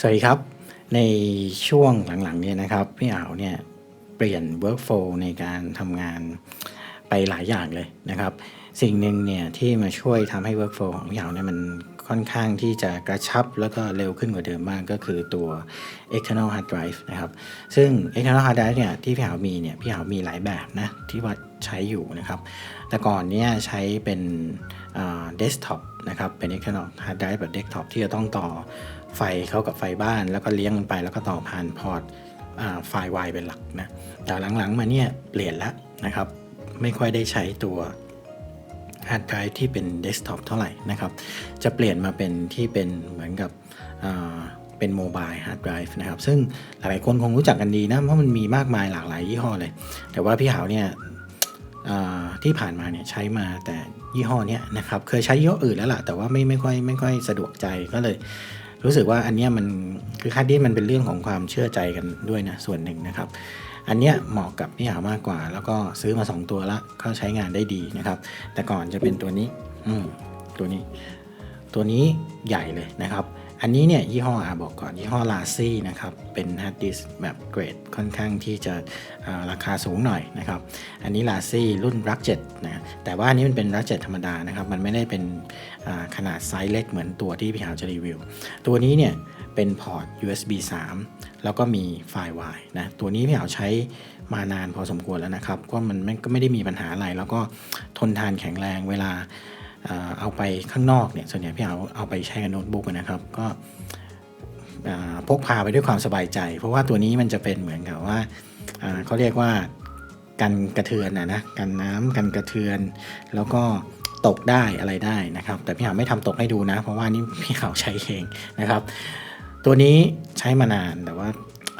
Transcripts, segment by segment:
สวัสดีครับ ในช่วงหลังๆเนี่ยนะครับ พี่อ่าวเนี่ยเปลี่ยน workflow ในการทำงานไปหลายอย่างเลยนะครับ สิ่งหนึ่งเนี่ยที่มาช่วยทำให้ workflow ของพี่อ่าวเนี่ยมันค่อนข้างที่จะกระชับแล้วก็เร็วขึ้นกว่าเดิมมากก็คือตัว external hard drive นะครับ ซึ่ง external hard drive เนี่ยที่พี่หาวมีเนี่ยพี่หาวมีหลายแบบนะที่ว่าใช้อยู่นะครับ แต่ก่อนเนี่ยใช้เป็นเดสก์ท็อปนะครับ เป็น external hard drive แบบเดสก์ท็อปที่จะต้องต่อ ไฟเข้ากับไฟบ้าน แล้วก็เลี้ยงมันไปแล้วก็ต่อผ่านพอร์ตไฟล์ Y เป็นหลักนะแต่หลังๆมาเนี่ยเปลี่ยนแล้วนะครับ ไม่ค่อยได้ใช้ตัวฮาร์ดไดรฟ์ที่เป็นเดสก์ท็อปเท่าไหร่นะครับ จะเปลี่ยนมาเป็นที่เป็นเหมือนกับเป็นโมบายฮาร์ดไดรฟ์นะครับ ซึ่งหลายๆคนคงรู้จักกันดีนะ เพราะมันมีมากมายหลากหลายยี่ห้อเลย แต่ว่าพี่หาวเนี่ยที่ผ่านมาเนี่ยใช้มาแต่ยี่ห้อเนี้ยนะครับ เคยใช้ยี่ห้ออื่นแล้วล่ะ แต่ว่าไม่ไม่ค่อยไม่ค่อยสะดวกใจก็เลย รู้สึกว่าอันเนี้ยมันคือคาดดี้มันเป็นเรื่องของความเชื่อใจกันด้วยนะส่วนหนึ่งนะครับ อันเนี้ยเหมาะกับพี่หามากกว่า แล้วก็ซื้อมา 2 ตัวละก็ใช้งานได้ดีนะครับ แต่ก่อนจะเป็นตัวนี้ อืมตัวนี้ ตัวนี้ใหญ่เลยนะครับ อันนี้เนี่ยยี่ห้ออาบอกก่อนยี่ห้อลาซี่นะครับ เป็นฮาร์ดดิสแบบเกรดค่อนข้างที่จะราคาสูงหน่อยนะครับ อันนี้ลาซี่รุ่นรักเจ็ดนะแต่ว่าอันนี้มันเป็นรักเจ็ดธรรมดานะครับ มันไม่ได้เป็นขนาดไซส์เล็กเหมือนตัวที่พี่หาวจะรีวิว ตัวนี้เนี่ยเป็นพอร์ต USB 3 แล้วก็มีไฟล์ Y นะ ตัวนี้พี่หาวใช้มานานพอสมควรแล้วนะครับ ก็มันก็ไม่ได้มีปัญหาอะไร แล้วก็ทนทานแข็งแรงเวลา เอาไปข้างนอกเนี่ยส่วนใหญ่พี่เอาเอาไปใช้กับโน้ตบุ๊กนะครับ ก็พกพาไปด้วยความสบายใจ เพราะว่าตัวนี้มันจะเป็นเหมือนกับว่าเขาเรียกว่ากันกระเทือนนะนะกันน้ำกันกระเทือน แล้วก็ตกได้อะไรได้นะครับ แต่พี่หาไม่ทำตกให้ดูนะ เพราะว่านี่พี่เขาใช้เองนะครับ ตัวนี้ใช้มานานแต่ว่า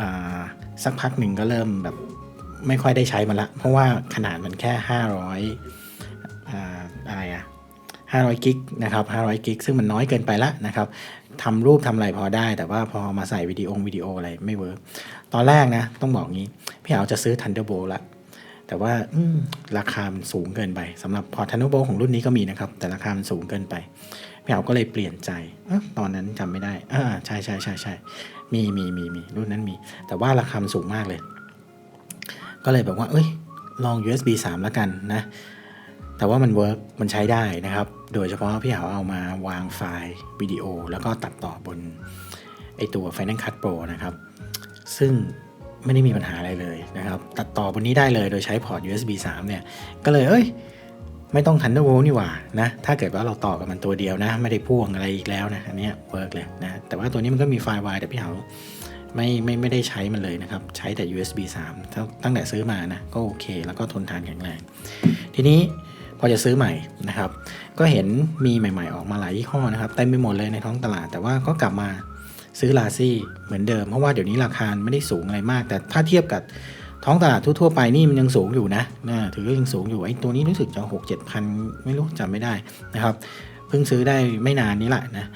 อ่าสักพักหนึ่งก็เริ่มแบบไม่ค่อยได้ใช้มันละ เพราะว่าขนาดมันแค่ 500อ่าอะไรอะ 500กิกนะครับ500กิกซึ่งมันน้อยเกินไปละนะครับทำรูปทำอะไรพอได้ แต่ว่าพอมาใส่วิดีโอวิดีโออะไรไม่เวิร์กตอนแรกนะ ต้องบอกงี้ พี่เอาจะซื้อ Thunderbolt ละแต่ว่าราคามสูงเกินไปสำหรับพอ Thunderbolt ของรุ่นนี้ก็มีนะครับ แต่ราคามสูงเกินไปพี่เอาก็เลยเปลี่ยนใจอตอนนั้นจำไม่ได้อ่าใช่ใช่ใช่ใช่มีมีมีมีรุ่นนั้นมี แต่ว่าราคามสูงมากเลย ก็เลยแบบว่า เอ้ยลอง USB 3 แล้วกันนะ แต่ว่ามันเวิร์กมันใช้ได้นะครับ โดยเฉพาะพี่หาวเอามาวางไฟล์วิดีโอ แล้วก็ตัดต่อบนไอตัว Final Cut Pro นะครับ ซึ่งไม่ได้มีปัญหาอะไรเลยนะครับ ตัดต่อบนนี้ได้เลยโดยใช้พอร์ต USB 3 เนี่ย ก็เลยเอ้ย ไม่ต้อง Thunderbolt นี่หว่านะ ถ้าเกิดว่าเราต่อกับมันตัวเดียวนะ ไม่ได้พ่วงอะไรอีกแล้วนะ อันเนี้ยเวิร์กเลยนะ แต่ว่าตัวนี้มันก็มีไฟล์ Y แต่พี่หาวไม่ไม่ไม่ได้ใช้มันเลยนะครับ ใช้แต่ USB 3 ตั้งแต่ซื้อมานะ ก็โอเค แล้วก็ทนทานแข็งแรง ทีนี้ พอจะซื้อใหม่นะครับ ก็เห็นมีใหม่ ๆ ออกมาหลายยี่ห้อนะครับเต็มไปหมดเลยในท้องตลาด แต่ว่าก็กลับมาซื้อลาซี่เหมือนเดิม เพราะว่าเดี๋ยวนี้ราคาไม่ได้สูงอะไรมาก แต่ถ้าเทียบกับท้องตลาดทั่วๆไปนี่มันยังสูงอยู่นะนะถือว่ายังสูงอยู่ไอ้ตัวนี้รู้สึกจะหกเจ็ดพันไม่รู้จำไม่ได้นะครับเพิ่งซื้อได้ไม่นานนี้แหละนะ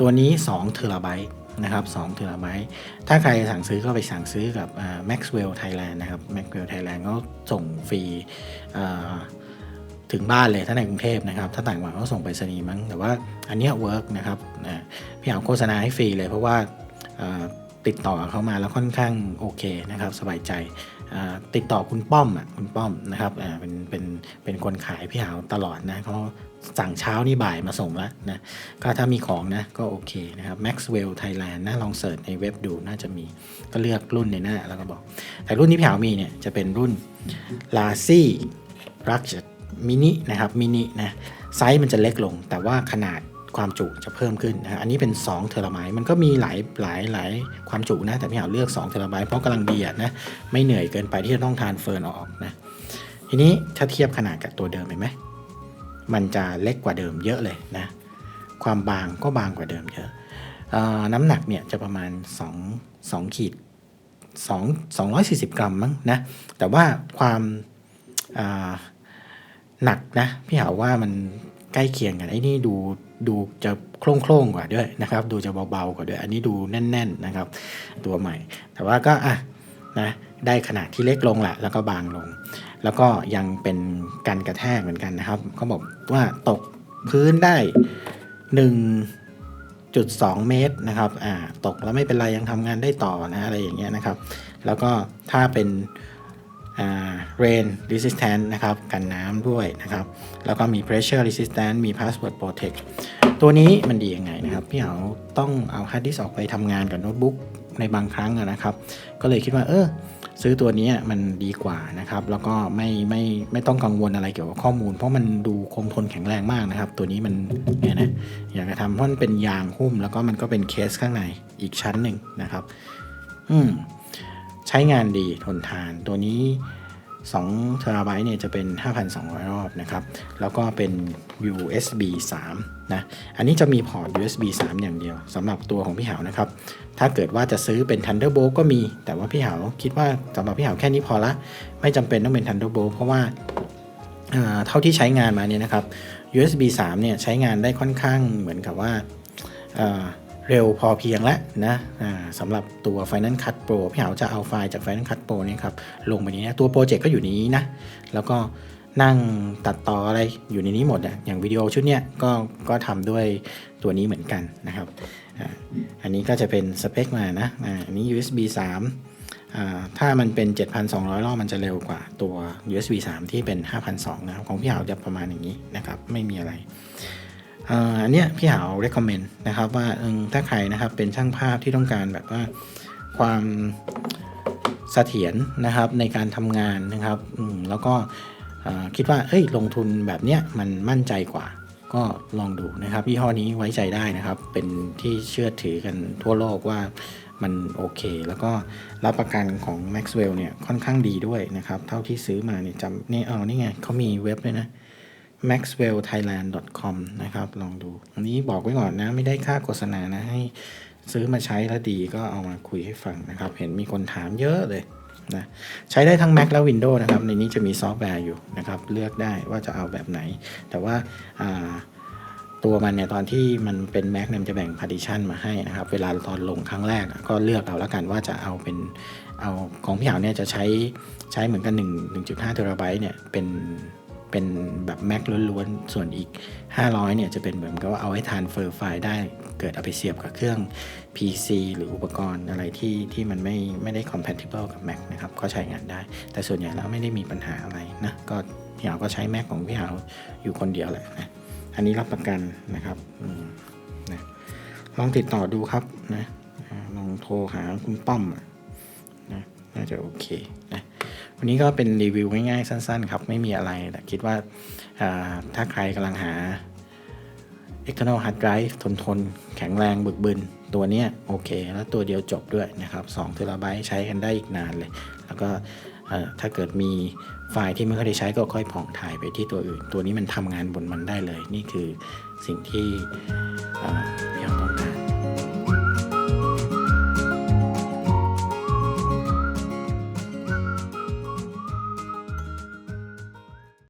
ตัวนี้2เทราไบต์นะครับ2เทราไบต์ถ้าใครสั่งซื้อก็ไปสั่งซื้อกับ Maxwell Thailand นะครับ Maxwell Thailand ก็ส่งฟรีอ ถึงบ้านเลยถ้าในกรุงเทพนะครับ ถ้าต่างจังหวัดก็ส่งไปรษณีมั้ง แต่ว่าอันเนี้ยเวิร์กนะครับนะพี่เอาโฆษณาให้ฟรีเลย เพราะว่าติดต่อเขามาแล้วค่อนข้างโอเคนะครับ สบายใจติดต่อคุณป้อมอะคุณป้อมนะครับเป็นเป็นเป็นคนขายพี่หาวตลอดนะเขาสั่งเช้านี่บ่ายมาส่งแล้วนะก็ถ้ามีของนะก็โอเคนะครับ Maxwell Thailand นะลองเสิร์ชในเว็บดูน่าจะมีก็เลือกรุ่นในหน้าแล้วก็บอก แต่รุ่นที่พี่หาวมีเนี่ยจะเป็นรุ่น l a z y r u g e d Mini นะครับ Mini นะไซส์มันจะเล็กลง แต่ว่าขนาดความจุจะเพิ่มขึ้นนะอันนี้เป็น 2 เทราไบต์มันก็มีหลายหลายหลายความจุนะ แต่พี่หาเลือก 2 เทราไบต์เพราะกำลังดีอะนะ ไม่เหนื่อยเกินไปที่จะต้องทานเฟิร์นออกนะ ทีนี้ถ้าเทียบขนาดกับตัวเดิมเห็นไหม มันจะเล็กกว่าเดิมเยอะเลยนะ ความบางก็บางกว่าเดิมเยอะออน้ำหนักเนี่ยจะประมาณ 2 2ขีด2 240 กรัมมั้งนะ แต่ว่าความอ หนักนะ พี่หาว่ามันใกล้เคียงกันไอ้นี่ดูดูจะโคร่งๆกว่าด้วยนะครับ ดูจะเบาๆกว่าด้วย อันนี้ดูแน่น ๆนะครับ ตัวใหม่ แต่ว่าก็อะนะได้ขนาดที่เล็กลงแหละแล้วก็บางลง แล้วก็ยังเป็นกันกระแทกเหมือนกันนะครับเขาบอกว่าตกพื้นได้6.2เมตรนะครับอ่าตกแล้วไม่เป็นไรยังทำงานได้ต่อนะอะไรอย่างเงี้ยนะครับ แล้วก็ถ้าเป็น อ่า rain resistant นะครับ กันน้ำด้วยนะครับ แล้วก็มี pressure resistant มี password protect ตัวนี้มันดียังไงนะครับ พี่เอาต้องเอา hard disk ออกไปทำงานกับโน้ตบุ๊กในบางครั้งนะครับ ก็เลยคิดว่าเออซื้อตัวนี้มันดีกว่านะครับ แล้วก็ไม่ไม่ไม่ต้องกังวลอะไรเกี่ยวกับข้อมูล เพราะมันดูคงทนแข็งแรงมากนะครับ ตัวนี้มันเนี่ยนะอยากจะทำเพราะมันเป็นยางหุ้ม แล้วก็มันก็เป็นเคสข้างในอีกชั้นหนึ่งนะครับ อืม ใช้งานดีทนทานตัวนี้2 t b เนี่ยจะเป็น 5,200 รอบนะครับ แล้วก็เป็น USB 3 นะ อันนี้จะมีพอร์ต USB 3 อย่างเดียวสำหรับตัวของพี่หาวนะครับ ถ้าเกิดว่าจะซื้อเป็น Thunderbolt ก็มี แต่ว่าพี่หาวคิดว่าสำหรับพี่หาวแค่นี้พอละ ไม่จำเป็นต้องเป็น Thunderbolt เพราะว่าเท่าที่ใช้งานมาเนี่ยนะครับ USB 3 เนี่ยใช้งานได้ค่อนข้างเหมือนกับว่าอ่า เร็วพอเพียงแล้วนะสำหรับตัว Final Cut Pro พี่หาวจะเอาไฟล์จาก Final Cut Pro เนี่ยครับลงไปนี้นะตัวโปรเจกต์ก็อยู่ในนี้นะ แล้วก็นั่งตัดต่ออะไรอยู่ในนี้หมดอะอย่างวิดีโอชุดเนี้ยก็ก็ทำด้วยตัวนี้เหมือนกันนะครับอันนี้ก็จะเป็นสเปคมานะอันนี้ USB 3 ถ้ามันเป็น 7,200 รอบมันจะเร็วกว่าตัว USB 3 ที่เป็น 5,200 นะครับ ของพี่หาวจะประมาณอย่างนี้นะครับ ไม่มีอะไร อันเนี้ยพี่หาว recommend นะครับว่าเออถ้าใครนะครับเป็นช่างภาพที่ต้องการแบบว่าความเสถียรนะครับในการทำงานนะครับแล้วก็คิดว่าเอ้ยลงทุนแบบเนี้ยมันมั่นใจกว่า ก็ลองดูนะครับยี่ห้อนี้ไว้ใจได้นะครับ เป็นที่เชื่อถือกันทั่วโลกว่ามันโอเค แล้วก็รับประกันของ Maxwell เนี่ยค่อนข้างดีด้วยนะครับ เท่าที่ซื้อมาเนี่ยจำนี่เอานี่ไงเขามีเว็บด้วยนะ maxwellthailand.com นะครับ ลองดูอันนี้บอกไว้ก่อนนะ ไม่ได้ค่าโฆษณานะ ให้ซื้อมาใช้แล้วดีก็เอามาคุยให้ฟังนะครับ เห็นมีคนถามเยอะเลยนะใช้ได้ทั้ง Mac และ Windows นะครับ ในนี้จะมีซอฟต์แวร์อยู่นะครับ เลือกได้ว่าจะเอาแบบไหน แต่ว่าาตัวมันเนี่ยตอนที่มันเป็น Mac เนี่ยมันจะแบ่ง partition มาให้นะครับ เวลาตอนลงครั้งแรกก็เลือกเอาแล้วกันว่าจะเอาเป็นเอาของพี่หาวเนี่ยจะใช้ใช้เหมือนกัน 1 1.5เทราไบต์เนี่ยเป็น เป็นแบบ Mac ล้วนๆ ส่วนอีก 500 เนี่ยจะเป็นเหมือนกับว่าเอาไว้ทานเฟอร์ไฟล์ได้ เกิดเอาไปเสียบกับเครื่อง PC หรืออุปกรณ์อะไรที่ที่มันไม่ไม่ได้ compatible กับ Mac นะครับ ก็ใช้งานได้ แต่ส่วนใหญ่แล้วไม่ได้มีปัญหาอะไรนะ ก็พี่หาวก็ใช้ Mac ของพี่หาวอยู่คนเดียวแหละนะ อันนี้รับประกันนะครับนะลองติดต่อดูครับนะ ลองโทรหาคุณป้อมนะน่าจะโอเคนะ วันนี้ก็เป็นรีวิวง่ายๆสั้นๆครับไม่มีอะไรแต่คิดว่าาถ้าใครกำลังหา external hard drive ทนทนแข็งแรงบึกบึน ตัวเนี้ยโอเค แล้วตัวเดียวจบด้วยนะครับ2เทราไบต์ใช้กันได้อีกนานเลย แล้วก็ถ้าเกิดมีไฟล์ที่ไม่ค่อยได้ใช้ก็ค่อยผ่องถ่ายไปที่ตัวอื่น ตัวนี้มันทำงานบนมันได้เลย นี่คือสิ่งที่